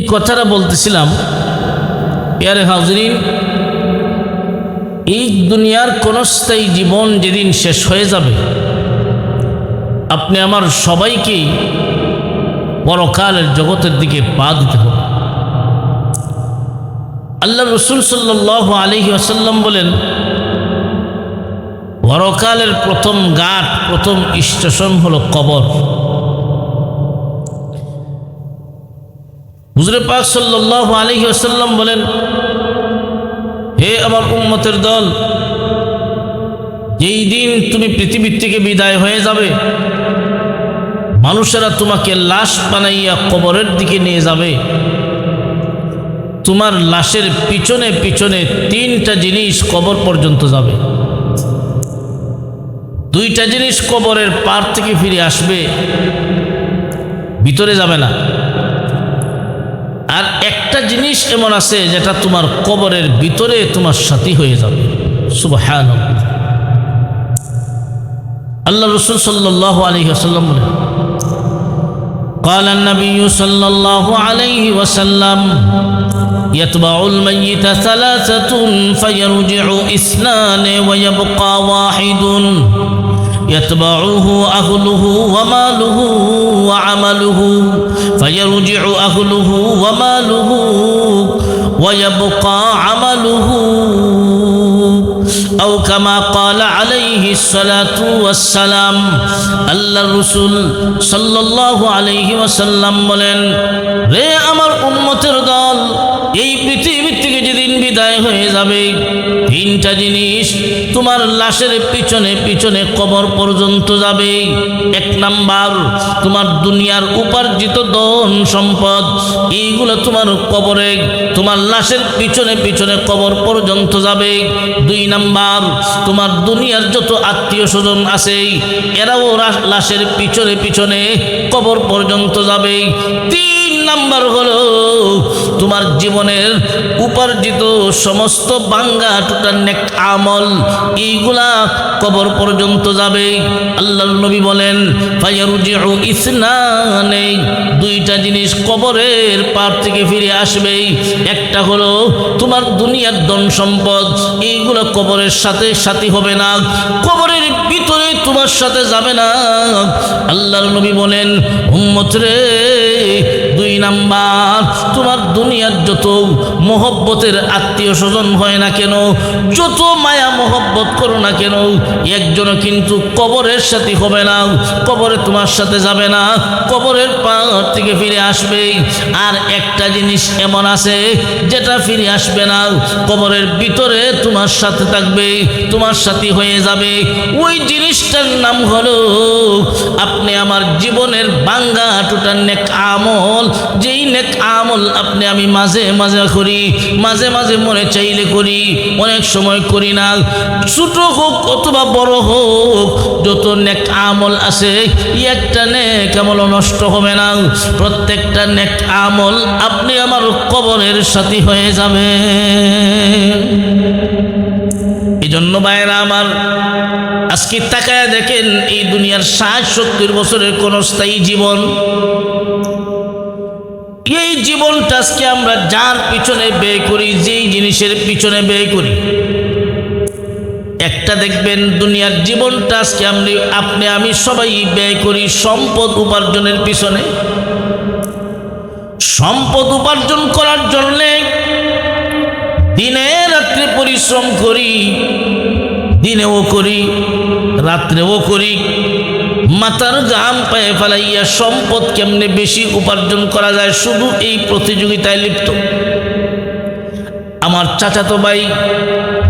এই কথাটা বলতেছিলাম, ইয়ারে হাজরিন এই দুনিয়ার ক্ষণস্থায়ী জীবন যেদিন শেষ হয়ে যাবে, আপনি আমার সবাইকেই পরকালের জগতের দিকে পা দিতে হবে। আল্লাহ রসুল সাল্লাহ আলহি আসাল্লাম বলেন, পরকালের প্রথম ঘাট প্রথম স্টেশন হলো কবর। হুজরে পাক সাল্লাহ আলহি আসাল্লাম বলেন, হে আমার উম্মতের দল, যেই দিন তুমি পৃথিবীর থেকে বিদায় হয়ে যাবে, মানুষেরা তোমাকে লাশ বানাইয়া কবরের দিকে নিয়ে যাবে। তোমার লাশের পিছনে পিছনে তিনটা জিনিস কবর পর্যন্ত যাবে। দুইটা জিনিস কবরের পার থেকে ফিরে আসবে, ভিতরে যাবে না। আর একটা জিনিস এমন আছে যেটা তোমার কবরের ভিতরে তোমার সাথী হয়ে যাবে সুবহান আল্লাহ রসুল সাল্লাহ আলহি আসাল্লাম বলেন قال النبي صلى الله عليه وسلم يتبع الميت ثلاثة فيرجع اثنان ويبقى واحد يتبعه أهله وماله وعمله فيرجع أهله وماله ويبقى عمله أو كما قال عليه الصلاة والسلام আল্লাহ রসুল সাল্লাহ আলহি ওয়াসাল্লাম বলেন রে আমার উন্মতের দল বিদায় হয়ে যাবে। তিনটা জিনিস তোমার লাশের পিছনে পিছনে কবর পর্যন্ত যাবে। এক নাম্বার, তোমার দুনিয়ার উপার্জিত ধন সম্পদ, এইগুলো তোমার কবরে, তোমার লাশের পিছনে পিছনে কবর পর্যন্ত যাবে। দুই নাম্বার, তোমার দুনিয়ার যত আত্মীয় স্বজন আছে, এরাও লাশের পিছনে পিছনে কবর পর্যন্ত যাবে। তিন নাম্বার হলো তোমার জীবনের উপার্জিত সমস্ত বাঙ্গা টুটার নেক আমল এইগুলা কবর পর্যন্ত যাবে। আল্লাহ নবী বলেন ইসনানে দুইটা জিনিস কবরের পার থেকে ফিরে আসবে। একটা হলো তোমার দুনিয়ার ধন সম্পদ, এইগুলো কবরের সাথে সাথী হবে না, কবরের ভিতরে তোমার সাথে যাবে না। আল্লাহর নবী বলেন, উম্মত রে দুই নাম্বার, তোমার দুনিয়ার যত মোহব্বতের আত্মীয় স্বজন হয় না কেন, যত মায়া মোহব্বত করো না কেন, একজনও কিন্তু কবরের সাথে হবে না, কবরে তোমার সাথে যাবে না, কবরের পার থেকে ফিরে আসবে। আর একটা জিনিস এমন আছে, যেটা ফিরে আসবে না, কবরের ভিতরে তোমার সাথে থাকবে, তোমার সাথে হয়ে যাবে। ওই জিনিসটার নাম হলো, আপনি আমার জীবনের বাঙ্গা টুটার নেক আমল যেই নেক আমল আপনি আমি মাঝে মাঝে করি, মাঝে মাঝে মনে চাইলে করি, অনেক সময় করি না। ছোট হোক অথবা বড় হোক, যত নেক আমল আছে, একটা নেক আমল নষ্ট হবে না। প্রত্যেকটা নেক আমল আপনি আমার কবরের সাথী হয়ে যাবে। এই জন্য ভাইয়েরা আমার, আজকে তাকায় দেখেন, এই দুনিয়ার ষাট সত্তর বছরের কোন স্থায়ী জীবন এই জীবনটা আজকে আমরা যার পিছনে ব্যয় করি, যেই জিনিসের পিছনে ব্যয় করি, একটা দেখবেন দুনিয়ার জীবনটা আজকে আমি আপনি, আমি সবাই ব্যয় করি সম্পদ উপার্জনের পিছনে। সম্পদ উপার্জন করার জন্যে দিনে রাত্রে পরিশ্রম করি, দিনেও করি, রাত্রেও করি মাথার গাম পায়ে ফেলাইয়া সম্পদ কেমনে বেশি উপার্জন করা যায় শুধু এই প্রতিযোগিতায় লিপ্ত। আমার চাচাতো ভাই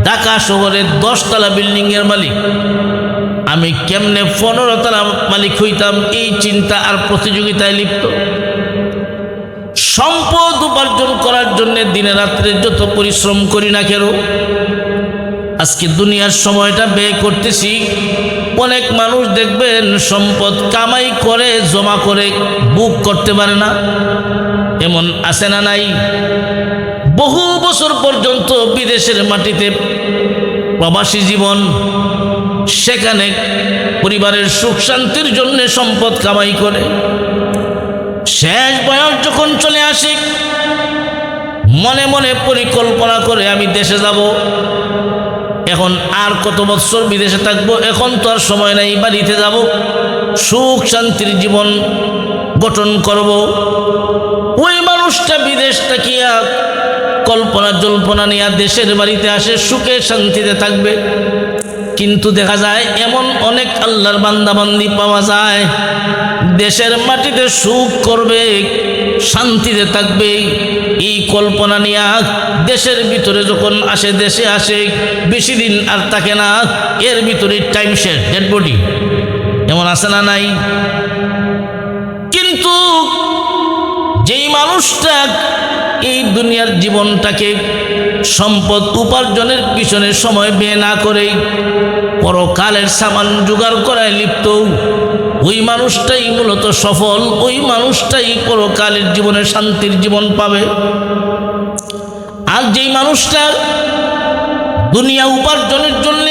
ঢাকা শহরের দশতলা বিল্ডিংয়ের মালিক। আমি কেমনে পনেরো তলা মালিক হইতাম এই চিন্তা আর প্রতিযোগিতায় লিপ্ত। সম্পদ উপার্জন করার জন্য দিনে রাত্রে যত পরিশ্রম করি না কেন আজকে দুনিয়ার সময়টা ব্যয় করতেছি। অনেক মানুষ দেখবেন সম্পদ কামাই করে, জমা করে, বুক করতে পারে না। এমন আছে না নাই? বহু বছর পর্যন্ত বিদেশের মাটিতে প্রবাসী জীবন, সেখানে পরিবারের সুখ শান্তির জন্য সম্পদ কামাই করে। শেষ বয়স যখন চলে আসে, মনে মনে পরিকল্পনা করে আমি দেশে যাব। এখন আর কত বৎসর বিদেশে থাকব? এখন তো আর সময় নাই, বাড়িতে যাব, সুখ শান্তির জীবন গঠন করব। ওই মানুষটা বিদেশ থাকিয়া কল্পনা জল্পনা নিয়ে দেশের বাড়িতে আসে, সুখে শান্তিতে থাকবে। কিন্তু দেখা যায় এমন অনেক আল্লাহর বান্দাবান্দি পাওয়া যায়, দেশের মাটিতে সুখ করবে, শান্তিতে থাকবে, এই কল্পনা নিয়ে দেশের ভিতরে যখন আসে, দেশে আসে, বেশি দিন আর থাকে না, এর ভিতরে টাইম শেষ ডেড বডি এমন আছে না নাই? কিন্তু যেই মানুষটা এই দুনিয়ার জীবনটাকে সম্পদ উপার্জনের পিছনে সময় ব্যয় না করে পরকালের সামান জোগাড় করায় লিপ্ত। ওই মানুষটাই মূলত সফল, ওই মানুষটাই পরকালের জীবনে শান্তির জীবন পাবে। আর যেই মানুষটা দুনিয়া উপার্জনের জন্য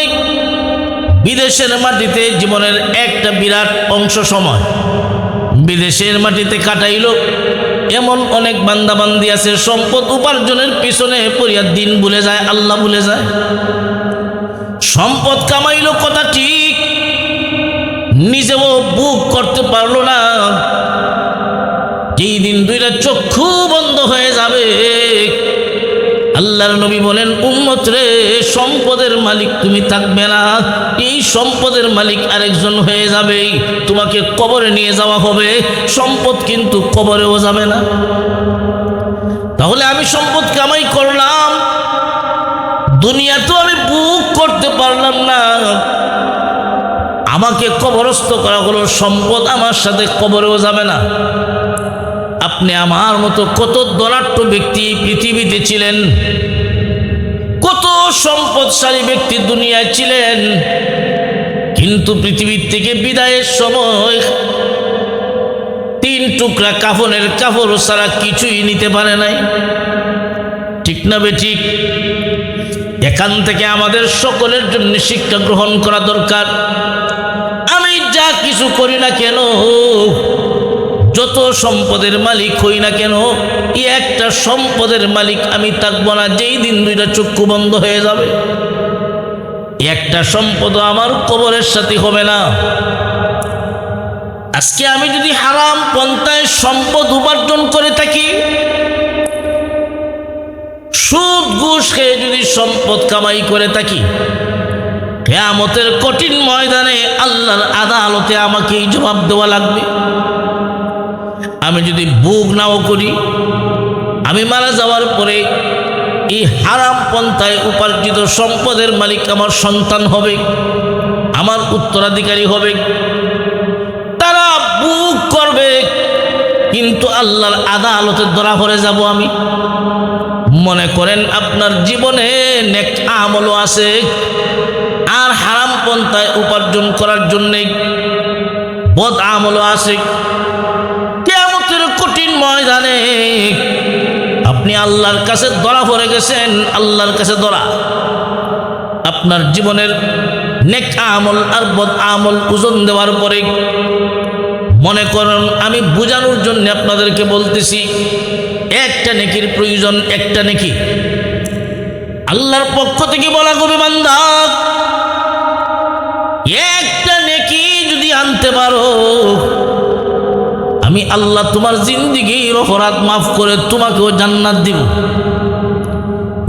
বিদেশের মাটিতে জীবনের একটা বিরাট অংশ সময় বিদেশের মাটিতে কাটাইল। এমন অনেক বান্দাবান্দি আছে, সম্পদ উপার্জনের পিছনে পড়িয়া দিন ভুলে যায়, আল্লাহ ভুলে যায়। সম্পদ কামাইল কথা ঠিক, নিজেও বুক করতে পারল না। এই দিন দুইটা চক্ষু বন্ধ হয়ে যাবে আল্লাহর নবী বলেন, উম্মত রে, সম্পদের মালিক তুমি থাকবে না। এই সম্পদের মালিক আরেকজন হয়ে যাবে। তোমাকে কবরে নিয়ে যাওয়া হবে। সম্পদ কিন্তু কবরেও যাবে না। তাহলে আমি সম্পদ কামাই করলাম। দুনিয়া তো আমি বুক করতে পারলাম না। আমাকে কবরস্থ করা হলো সম্পদ, আমার সাথে কবরেও যাবে না। আপনি আমার মতো কত দলাট্য ব্যক্তি পৃথিবীতে ছিলেন? কত সম্পদশালী ব্যক্তি দুনিয়ায় ছিলেন? কিন্তু পৃথিবীর থেকে বিদায়ের সময় তিন টুকরা কাফনের কাপড় সারা কিছুই নিতে পারে নাই। ঠিক না বে ঠিক? এখান থেকে আমাদের সকলের জন্য শিক্ষা গ্রহণ করা দরকার। আমি যা কিছু করি না কেন যত সম্পদের মালিক হই না কেন, এই একটা সম্পদের মালিক আমি থাকব না, যেই দিন দুইটা চক্ষু বন্ধ হয়ে যাবে। একটা সম্পদ আমার কবরের সাথে হবে না। আজকে আমি যদি হারাম পন্থায় সম্পদ উপার্জন করে থাকি, সুদ ঘুষ খেয়ে যদি সম্পদ কামাই করে থাকি, কেয়ামতের কঠিন ময়দানে আল্লাহর আদালতে আমাকে জবাব দেওয়া লাগবে। আমি যদি বুক নাও করি, আমি মারা যাওয়ার পরে এই হারাম পন্থায় উপার্জিত সম্পদের মালিক আমার সন্তান হবে, আমার উত্তরাধিকারী হবে। তারা বুক করবে, কিন্তু আল্লাহর আদালতে ধরা পড়ে যাব আমি। মনে করেন আপনার জীবনে নেক আমলও আছে, আর হারাম পন্থায় উপার্জন করার জন্যে বদ আমলও আছে। ময়দানে আপনি আল্লাহর কাছে ধরা পড়ে গেছেন, আল্লাহর কাছে ধরা। আপনার জীবনের নেক আমল আর বদ আমল ওজন দেওয়ার পরে মনে করেন, আমি বোঝানোর জন্য আপনাদেরকে বলতেছি, একটা নেকির প্রয়োজন, একটা নেকি। আল্লাহর পক্ষ থেকে বলা কবি বান্দা, একটা নেকি যদি আনতে পারো আমি আল্লাহ তোমার জিন্দিগির অপরাধ মাফ করে তোমাকেও জান্নাত দিব।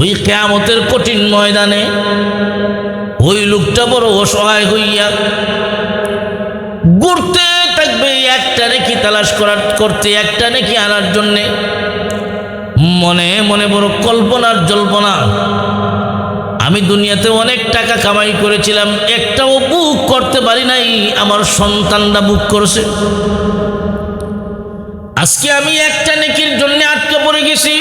ওই কেয়ামতের কঠিন ময়দানে ওই লোকটা বড় অসহায় হইয়া ঘুরতে থাকবে, একটা নেকি তালাশ করার, করতে, একটা নেকি আনার জন্যে মনে মনে বড় কল্পনার জল্পনা। আমি দুনিয়াতে অনেক টাকা কামাই করেছিলাম, একটাও বুক করতে পারি নাই, আমার সন্তানরা বুক করেছে। আজকে আমি একটা নেকির জন্য আটকে পড়ে গেছি।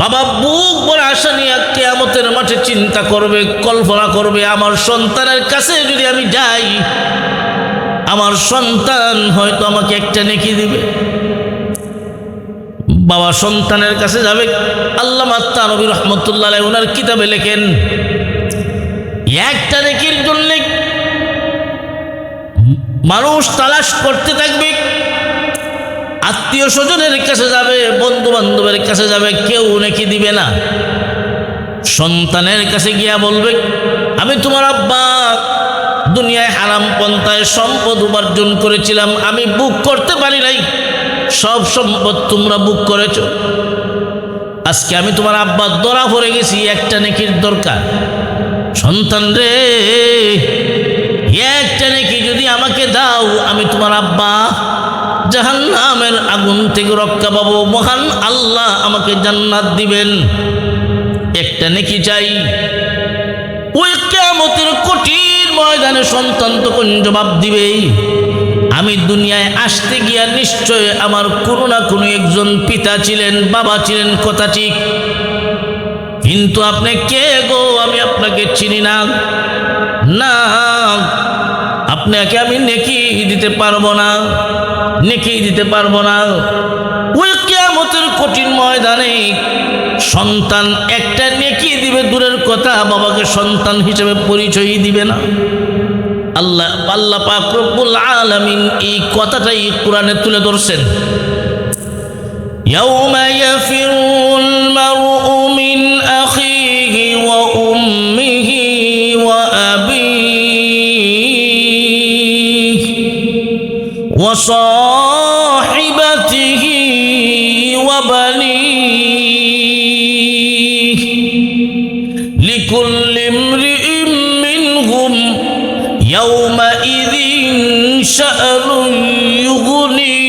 বাবা বুক বড় আশা নিয়ে কেয়ামতের মাঠে চিন্তা করবে, কল্পনা করবে, আমার সন্তানের কাছে যদি আমি যাই, আমার সন্তান হয়তো আমাকে একটা নেকি দিবে। বাবা সন্তানের কাছে যাবে। আল্লাহ মাত্তা নবী রহমতুল্লাহ ওনার কিতাবে লেখেন, একটা নেকির জন্য মানুষ তালাশ করতে থাকবে আত্মীয় স্বজনের কাছে যাবে বন্ধু বান্ধবের কাছে যাবে, কেউ নাকি দিবে না। সন্তানের কাছে গিয়া বলবে, আমি তোমার আব্বা, দুনিয়ায় হারাম পন্থায় সম্পদ উপার্জন করেছিলাম, আমি বুক করতে পারি নাই। সব সম্পদ তোমরা বুক করেছ। আজকে আমি তোমার আব্বা দরা পড়ে গেছি, একটা নেকির দরকার। সন্তান রে একটা নেকি যদি আমাকে দাও, আমি তোমার আব্বা জাহান্নামের আগুন থেকে রক্ষা পাবো। মহান আল্লাহ আমাকে জান্নাত দিবেন। একটা নেকি চাই। ওই কেমতের কঠিন ময়দানে সন্তান তখন জবাব দিবে। আমি দুনিয়ায় আসতে গিয়া নিশ্চয় আমার কোনো না কোনো একজন পিতা ছিলেন, বাবা ছিলেন, কথা ঠিক। কিন্তু আপনি কে গো? আমি আপনাকে চিনি না। না আপনাকে আমি নেকি দিতে পারবো না নেকি দিতে পারবো না ওই কেমতের কঠিন ময়দানে সন্তান একটা নেকি দিবে দূরের কথা বাবাকে সন্তান হিসেবে পরিচয় দিবে না আল্লাহ আল্লাহ পাক রব্বুল আলামিন এই কথাটাই কোরআনে তুলে ধরছেন يوم يفر المرء وصاحبته وبنيه لكل امرئ منهم يومئذ شأن يغنيه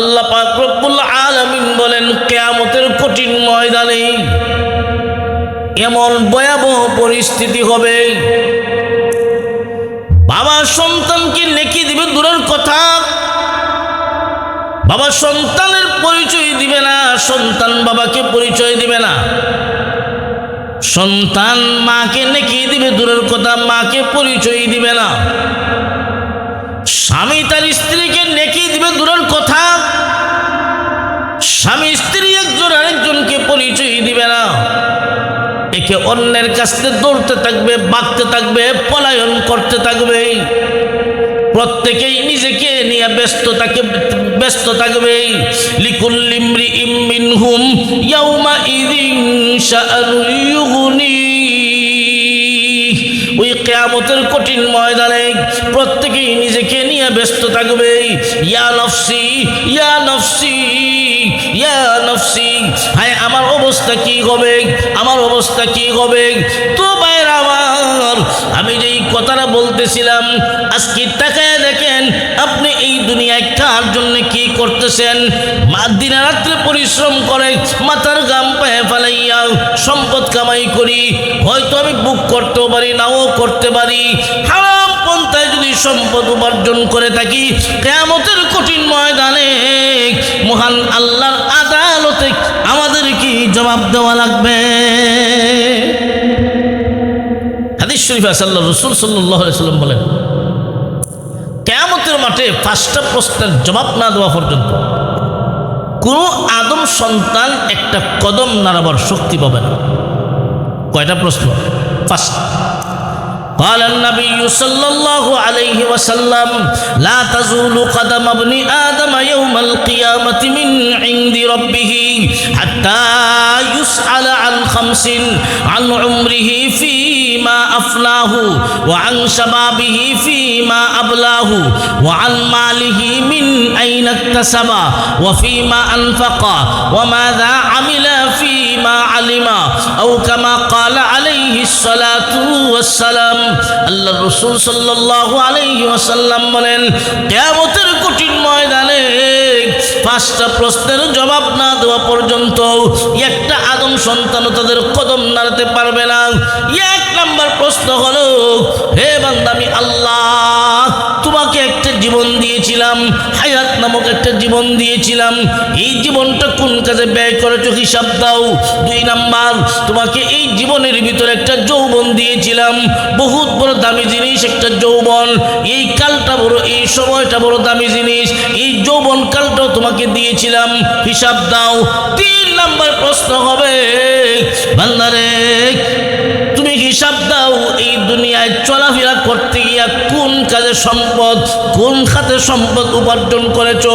আল্লাহ পাক রব্বুল আলামিন বলেন কেয়ামতের কঠিন ময়দানে এমন ভয়াবহ পরিস্থিতি হবে বাবা সন্তানকে নেকি দিবে, দূরের কথা। বাবা সন্তানের পরিচয় দিবে না, সন্তান বাবাকে পরিচয় দিবে না। সন্তান মাকে নেকি দিবে, দূরের কথা, মাকে পরিচয় দিবে না। স্বামী তার স্ত্রীকে নেকি দিবে, দূরের কথা। স্বামী স্ত্রী একজন আরেকজনকে পরিচয় দিবে না। একে অন্যের কাছ দৌড়তে থাকবে, বাঁধতে থাকবে, পলায়ন করতে থাকবে। প্রত্যেকেই নিজেকে নিয়ে ব্যস্ত থাকে, ব্যস্ত থাকবে। লিকুল্লিমরি ইমিন হুম ওই কেয়ামতের কঠিন ময়দানে প্রত্যেকেই নিজেকে নিয়ে ব্যস্ত থাকবে। ইয়া নফসি ইয়া নফসি। ইয়া আমার অবস্থা কি হবে? আমার অবস্থা কি হবে? তো বাইর আমার, আমি যেই কথাটা বলতেছিলাম, আজকে তাকায় দেখেন, আপনি এই দুনিয়ায় কার জন্য কি করতেছেন? দিনে রাত্রে পরিশ্রম করে, মাথার গাম পায়ে ফেলাইয়া সম্পদ কামাই করি, হয়তো আমি বুক করতেও পারি, নাও করতে পারি। যদি সম্পদ উপার্জন করে থাকি, কেয়ামতের কঠিন ময়দানে মহান আল্লাহর আদালতে আমাদের কি জবাব দেওয়া লাগবে। রসুল সাল্লাম বলেন, কেয়ামতের মাঠে পাঁচটা প্রশ্নের জবাব না দেওয়া পর্যন্ত কোনো আদম সন্তান একটা কদম নাড়াবার শক্তি পাবে না। কয়টা প্রশ্ন? قال النبي صلى الله عليه وسلم لا تزول قدم ابن آدم يوم القيامة من عند ربه حتى يسأل عن خمس عن عمره فيما أفناه وعن شبابه فيما أبلاه وعن ماله من أين اكتسب وفيما أنفق وماذا عمل فيما علم أو كما قال আল্লাহ রসুল বলেন কঠিন ময়দানে পাঁচটা প্রশ্নের জবাব না দেওয়া পর্যন্ত একটা আদম সন্তানও তাদের কদম নাড়াতে পারবে না। এক নাম্বার প্রশ্ন হলো, হে বান্দা আল্লাহ জীবন দিয়েছিলাম, হায়াত নামক একটা জীবন দিয়েছিলাম। এই জীবনটা কোন কাজে ব্যয় করেছ হিসাব দাও। দুই নাম্বার, তোমাকে এই জীবনের ভিতরে একটা যৌবন দিয়েছিলাম। বহুত বড় দামি জিনিস একটা যৌবন। এই কালটা বড়, এই সময়টা বড় দামি জিনিস। এই যৌবন কালটাও তোমাকে দিয়েছিলাম। হিসাব দাও। তিন নাম্বার প্রশ্ন হবে, বান্দারে হিসাব দাও, এই দুনিয়ায় চলাফেরা করতে গিয়া কোন কাজে সম্পদ, কোন খাতে সম্পদ উপার্জন করেছ,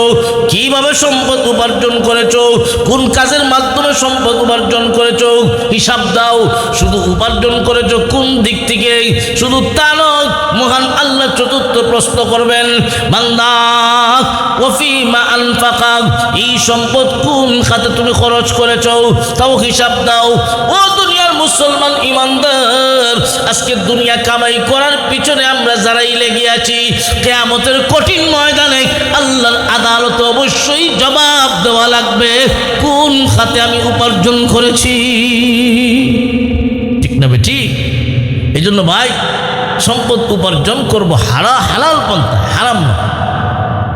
কীভাবে সম্পদ উপার্জন করেছ, কোন কাজের মাধ্যমে সম্পদ উপার্জন করেছ, হিসাব দাও, শুধু উপার্জন করেছ কোন দিক থেকে? শুধু তা নয়, মহান আল্লাহ চতুর্থ প্রশ্ন করবেন আনফাকা, এই সম্পদ কোন খাতে তুমি খরচ করেছ? তাও হিসাব দাও, ও দুনিয়ার মুসলমান ইমানদার, আজকে দুনিয়া কামাই করার পিছনে আমরা যারাই লেগে আছি, কেয়ামতের কঠিন ময়দানে আল্লাহর আদালত অবশ্যই জবাব দেওয়া লাগবে, কোন খাতে আমি উপার্জন করেছি? ঠিক না বেটি? এই জন্য ভাই, সম্পদ উপার্জন করব হারা, হালাল পন্থা হারাম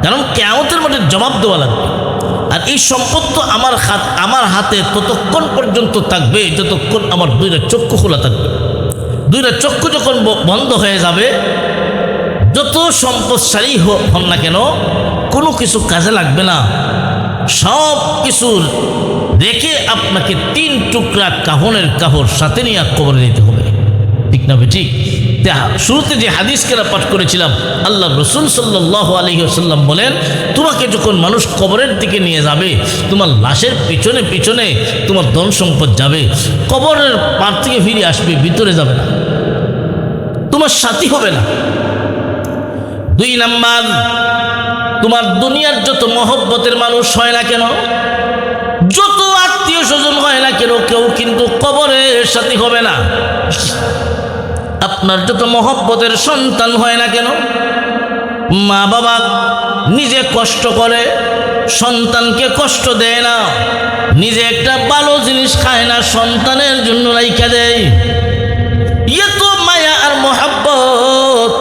কারণ কেয়ামতের মাঠে জবাব দেওয়া লাগবে। আর এই সম্পদ তো আমার হাত, আমার হাতে ততক্ষণ পর্যন্ত থাকবে, যতক্ষণ আমার দুইটা চক্ষু খোলা থাকবে। দুইটা চক্ষু যখন বন্ধ হয়ে যাবে, যত সম্পদশালী হন না কেন, কোনো কিছু কাজে লাগবে না। সব কিছুর দেখে আপনাকে তিন টুকরা কাহনের কাহর সাথে নিয়ে কবরে নিতে হবে। ঠিক না ঠিক শুরুতে যে হাদিস কেনা পাঠ করেছিলাম, আল্লাহ রসুল সাল্লাহ আলহি আসাল্লাম বলেন, তোমাকে যখন মানুষ কবরের দিকে নিয়ে যাবে, তোমার লাশের পিছনে পিছনে তোমার ধন সম্পদ যাবে, কবরের পার থেকে ফিরে আসবে, ভিতরে যাবে না। তোমার সাথী হবে না। দুই নাম্বার, তোমার দুনিয়ার যত মহব্বতের মানুষ হয় না কেন, যত আত্মীয় স্বজন হয় না কেন, কেউ কিন্তু কবরের সাথী হবে না। আপনার যত মহব্বতের সন্তান হয় না কেন? মা বাবা নিজে কষ্ট করে, সন্তানকে কষ্ট দেয় না। নিজে একটা ভালো জিনিস খায় না, সন্তানের জন্য রাইখা দেয়। তো মায়া আর মহাব্বত।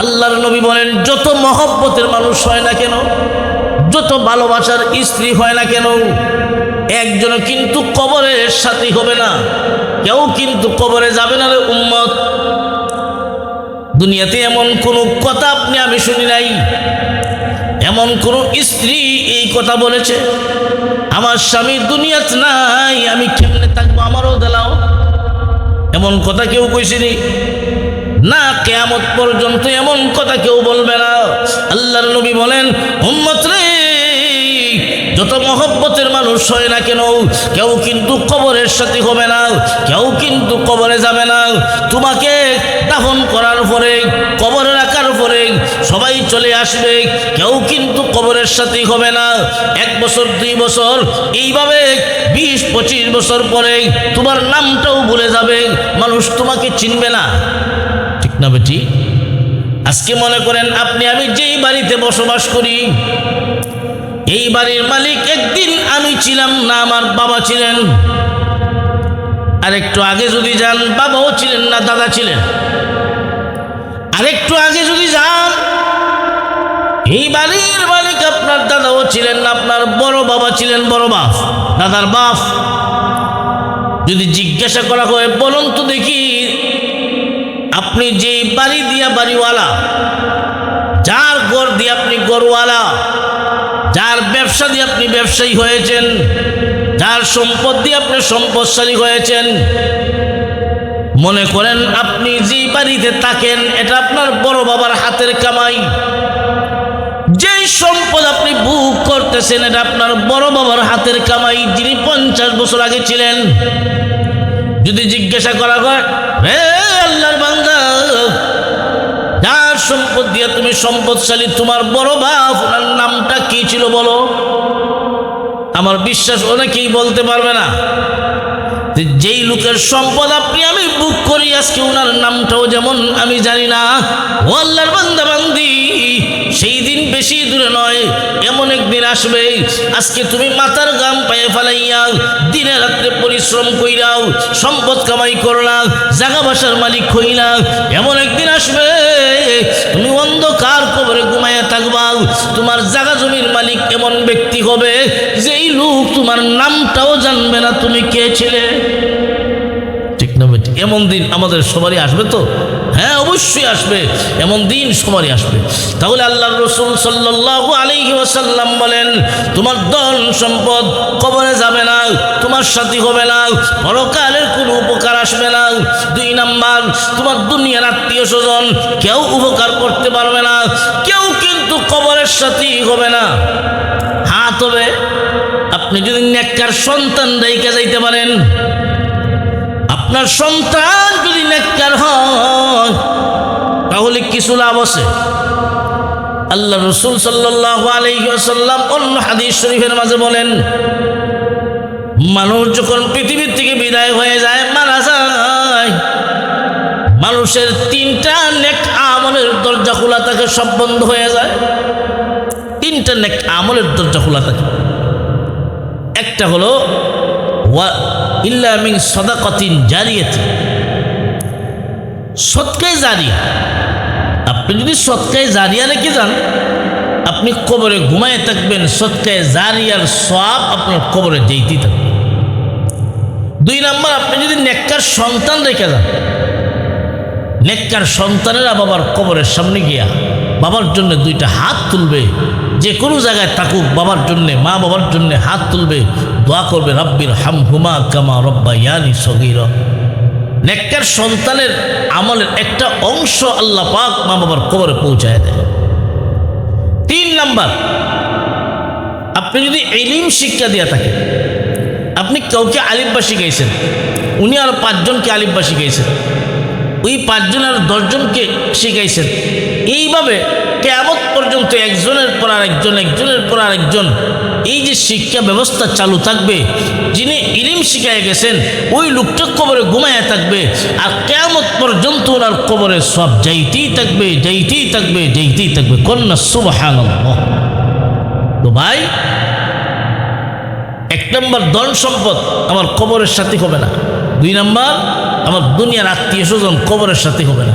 আল্লাহর নবী বলেন, যত মহব্বতের মানুষ হয় না কেন, যত ভালোবাসার স্ত্রী হয় না কেন, একজনও কিন্তু কবরের সাথী হবে না। কেউ কিন্তু কবরে যাবে না রে উম্মত। দুনিয়াতে এমন কোনো কথা আপনি, আমি শুনি নাই। এমন কোনো স্ত্রী এই কথা বলেছে, আমার স্বামী দুনিয়াতে নাই, আমি কেমনে থাকব? আমারও দেলাও। এমন কথা কেউ কইছিনি না, কেয়ামত পর্যন্ত এমন কথা কেউ বলবে না। আল্লাহর নবী বলেন, উম্মত রে যত মহব্বতের মানুষ হয় না কেন, কেউ কিন্তু কবরের সাথে হবে না, কেউ কিন্তু কবরে যাবে না। তোমাকে দাফন করার পরে, কবরে রাখার পরে সবাই চলে আসবে, কেউ কিন্তু কবরের সাথে হবে না। এক বছর, দুই বছর, এইভাবে বিশ, পঁচিশ বছর পরে তোমার নামটাও ভুলে যাবে, মানুষ তোমাকে চিনবে না। ঠিক না বেটি? আজকে মনে করেন আপনি, আমি যেই বাড়িতে বসবাস করি এই বাড়ির মালিক একদিন আমি ছিলাম না, আমার বাবা ছিলেন। আর একটু আগে যদি যান, বাবাও ছিলেন না, দাদা ছিলেন। আরেকটু আগে যদি যান, এই বাড়ির মালিক আপনার দাদাও ছিলেন না, আপনার বড় বাবা ছিলেন, বড় বাপ, দাদার বাপ। যদি জিজ্ঞাসা করা হয়, বলুন তো দেখি, আপনি যে বাড়ি দিয়া বাড়িওয়ালা, যার ঘর দিয়ে আপনি গরওয়ালা যার ব্যবসা দিয়ে আপনি ব্যবসায়ী হয়েছেন, যার সম্পদ দিয়ে আপনি সম্পদশালী হয়েছেন, মনে করেন আপনি যে বাড়িতে থাকেন, এটা আপনার বড় বাবার হাতের কামাই। যেই সম্পদ আপনি বুক করতেছেন, এটা আপনার বড় বাবার হাতের কামাই। যিনি পঞ্চাশ বছর আগে ছিলেন, যদি জিজ্ঞাসা করা হয়, হে আল্লাহর বান্দা যার সম্পদ দিয়ে তুমি সম্পদশালী, তোমার বড় বাপ, ওনার নামটা কি ছিল বলো? আমার বিশ্বাস অনেকেই বলতে পারবে না যেই লোকের সম্পদ আপনি আমি বুক করি, আজকে ওনার নামটাও যেমন, আমি জানি না। ও আল্লাহর বান্দা। বেশি দূরে নয়, এমন একদিন আসবে, আজকে তুমি মাথার গাম পায়ে ফেলাইয়া দিনে রাত্রে পরিশ্রম কইরাও, সম্পদ কামাই করলা, জাগা বাসার মালিক হইলা, এমন একদিন আসবে, তুমি অন্ধকার কবরে ঘুমাইয়া থাকবা তোমার জাগা জমির মালিক এমন ব্যক্তি হবে, যেই লোক তোমার নামটাও জানবে না তুমি কে ছিলে? এমন দিন আমাদের সবারই আসবে তো? হ্যাঁ অবশ্যই আসবে। এমন দিন সবারই আসবে। তাহলে আল্লাহ রসুল আলাইহি ওয়াসাল্লাম বলেন, তোমার ধন সম্পদ কবরে যাবে না, তোমার সাথী হবে না, পরকালের কোনো উপকার আসবে না। দুই নাম্বার, তোমার দুনিয়ার আত্মীয় স্বজন কেউ উপকার করতে পারবে না, কেউ কিন্তু কবরের সাথী হবে না। হাত হবে আপনি যদি নেককার সন্তান রেখে যাইতে পারেন আপনার সন্তান যদি নেককার হয়, তাহলে কিছু লাভ আছে। আল্লাহ রসুল ওয়াসাল্লাম অন্য হাদিস শরীফের মাঝে বলেন, মানুষ যখন পৃথিবীর থেকে বিদায় হয়ে যায়, মারা যায়, মানুষের তিনটা নেক আমলের দরজা খোলা থাকে সব বন্ধ হয়ে যায়। তিনটা নেক আমলের দরজা খোলা থাকে। একটা হলো ওয়া ইল্লা মিন সদাকতিন জারিয়াতি। সৎকায় জারিয়া। আপনি যদি সৎকায় জারিয়া রেখে যান, আপনি কবরে ঘুমায় থাকবেন, সৎকায় জারিয়ার সব আপনার কবরে যেইতেই থাকবে। দুই নম্বর, আপনি যদি নেককার সন্তান রেখে যান, নেককার সন্তানেরা বাবার কবরের সামনে গিয়া বাবার জন্য দুইটা হাত তুলবে। যে কোনো জায়গায় থাকুক, বাবার জন্য, মা বাবার জন্য হাত তুলবে। দোয়া করবে, রব্বির হাম হুমা কামা রব্বা ইয়ানি সগির। নেককার সন্তানের আমলের একটা অংশ আল্লাহ পাক মা বাবার কবরে পৌঁছায় দেয়। তিন নাম্বার, আপনি যদি এলিম শিক্ষা দিয়ে থাকেন, আপনি কাউকে আলিব্বা শিখাইছেন উনি আর পাঁচজনকে আলিব্বা শিখাইছেন ওই পাঁচজন আর দশজনকে শিখাইছেন এইভাবে কেমন পর্যন্ত একজনের পর আরেকজন, একজনের পর আরেকজন এই যে শিক্ষা ব্যবস্থা চালু থাকবে, যিনি ইলিম শিখাই গেছেন, ওই লোকটা কবরে ঘুমায় থাকবে আর কেমন পর্যন্ত ওনার কবরে সব যাইতেই থাকবে যাইতেই থাকবে যাইতেই থাকবে। কন্যা সুবাহান তো ভাই, এক নম্বর ধন সম্পদ আমার কবরের সাথে হবে না। দুই নম্বর, আমার দুনিয়ার আত্মীয় স্বজন কবরের সাথে হবে না।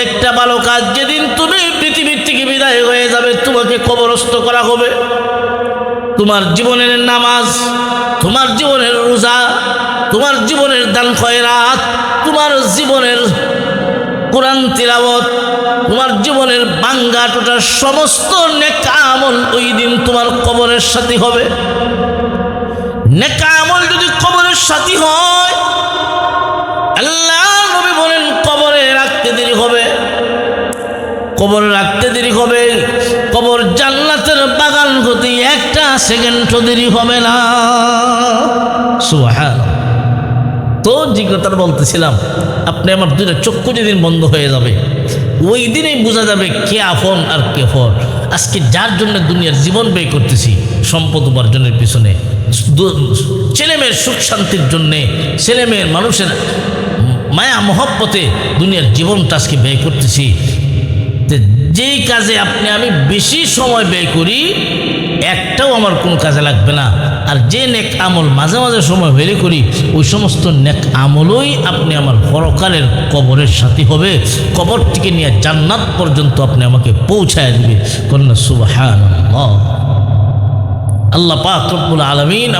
প্রত্যেকটা ভালো কাজ যেদিন তুমি পৃথিবীর থেকে বিদায় হয়ে যাবে, তোমাকে কবরস্থ করা হবে। তোমার জীবনের নামাজ, তোমার জীবনের রোজা, তোমার জীবনের দান খয়রাত, তোমার জীবনের কোরআন তিলাবত তোমার জীবনের বাঙ্গা টোটা সমস্ত নেকা আমল ওই দিন তোমার কবরের সাথে হবে। নেকা আমল যদি কবরের সাথী হয়, আল্লাহ দেরি হবে। কবর রাখতে দেরি হবে। কবর জান্নাতের বাগান হতে একটা সেকেন্ডও দেরি হবে না। সুহান তো কথাটা বলতেছিলাম, আপনি আমার দুইটা চক্ষু যেদিন বন্ধ হয়ে যাবে। ওই দিনেই বোঝা যাবে কে আফন আর কে ফর। আজকে যার জন্য দুনিয়ার জীবন ব্যয় করতেছি, সম্পদ উপার্জনের পিছনে। ছেলেমেয়ের সুখ শান্তির জন্যে, ছেলেমেয়ের মানুষের মায়া মহব্বতে দুনিয়ার জীবনটা আজকে ব্যয় করতেছি। যেই কাজে আপনি আমি বেশি সময় ব্যয় করি, একটাও আমার কোনো কাজে লাগবে না। আর যে নেক আমল মাঝে মাঝে সময় বের করি, ওই সমস্ত নেক আমলই আপনি আমার পরকালের কবরের সাথে হবে। কবর থেকে নিয়ে জান্নাত পর্যন্ত আপনি আমাকে পৌঁছায় দিবে। কন্যা সুবাহ আল্লাহ পাক রব্বুল আলমিন